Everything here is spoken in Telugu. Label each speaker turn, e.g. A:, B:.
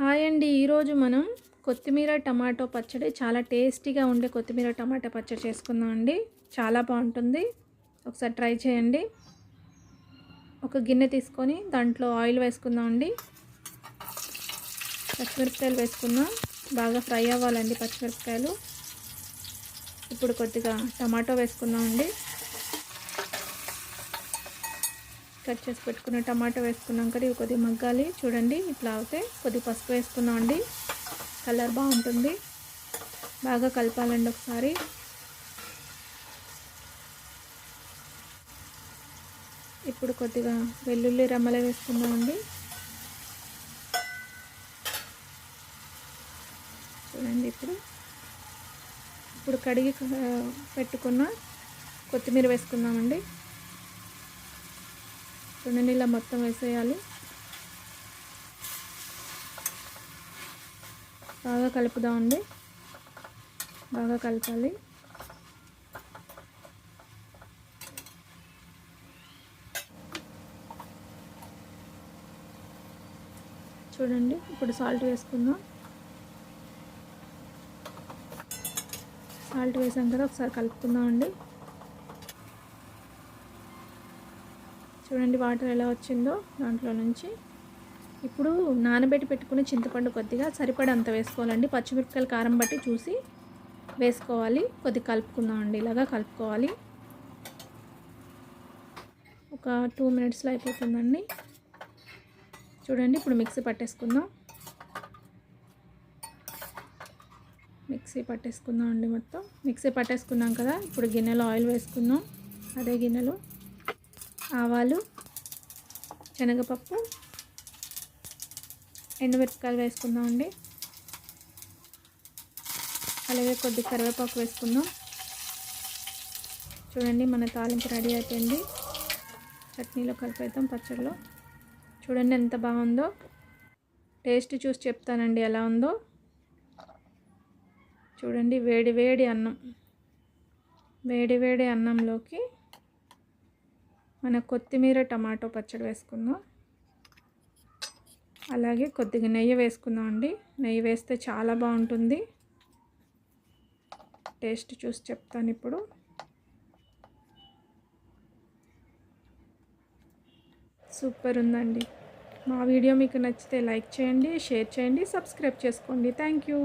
A: హాయ్ అండి. ఈరోజు మనం కొత్తిమీర టమాటో పచ్చడి చాలా టేస్టీగా ఉండే కొత్తిమీర టమాటో పచ్చడి చేసుకుందాం అండి. చాలా బాగుంటుంది. ఒకసారి ట్రై చేయండి. ఒక గిన్నె తీసుకొని దాంట్లో ఆయిల్ వేసుకుందాం అండి. పచ్చిమిరపకాయలు వేసుకుందాం. బాగా ఫ్రై అవ్వాలండి పచ్చిమిరపకాయలు. ఇప్పుడు కొద్దిగా టమాటో వేసుకుందాం అండి. కట్ చేసి పెట్టుకున్న టమాటో వేసుకున్నాం కదా ఇవి కొద్దిగా మగ్గాలి. చూడండి ఇట్లా అవుతే కొద్దిగా పసుపు వేసుకున్నాం అండి. కలర్ బాగుంటుంది. బాగా కలపాలండి ఒకసారి. ఇప్పుడు కొద్దిగా వెల్లుల్లి రెమ్మలు వేసుకున్నామండి చూడండి ఇప్పుడు. ఇప్పుడు కడిగి పెట్టుకున్న కొత్తిమీర వేసుకుందామండి చూడండి ఇలా మొత్తం వేసేయాలి. బాగా కలుపుదామండి బాగా కలపాలి. చూడండి ఇప్పుడు సాల్ట్ వేసుకుందాం. సాల్ట్ వేసాం కదా ఒకసారి కలుపుకుందామండి చూడండి వాటర్ ఎలా వచ్చిందో దాంట్లో నుంచి. ఇప్పుడు నానబెట్టి పెట్టుకుని చింతపండు కొద్దిగా సరిపడంత వేసుకోవాలండి. పచ్చిమిరపకాయలు కారం బట్టి చూసి వేసుకోవాలి. కొద్దిగా కలుపుకుందామండి ఇలాగా కలుపుకోవాలి. ఒక టూ మినిట్స్లో అయిపోతుందండి. చూడండి ఇప్పుడు మిక్సీ పట్టేసుకుందాం. మిక్సీ పట్టేసుకుందాం అండి మొత్తం. మిక్సీ పట్టేసుకున్నాం కదా ఇప్పుడు గిన్నెలో ఆయిల్ వేసుకుందాం. అదే గిన్నెలో. ఆవాలు శనగపప్పు ఎండుమిరపకాయలు వేసుకుందామండి అలాగే కొద్ది కరివేపాకు వేసుకుందాం. చూడండి మన తాలింపు రెడీ అయిపోయింది. చట్నీలో కలిపేద్దాం పచ్చడిలో. చూడండి ఎంత బాగుందో. టేస్ట్ చూసి చెప్తానండి ఎలా ఉందో. చూడండి వేడి వేడి అన్నం. వేడి వేడి అన్నంలోకి మన కొత్తిమీర టమాటో పచ్చడి వేసుకుందాం. అలాగే కొద్దిగా నెయ్యి వేసుకుందాం అండి. నెయ్యి వేస్తే చాలా బాగుంటుంది. టేస్ట్ చూసి చెప్తాను ఇప్పుడు. సూపర్ ఉందండి. మా వీడియో మీకు నచ్చితే లైక్ చేయండి షేర్ చేయండి సబ్స్క్రైబ్ చేసుకోండి. Thank you.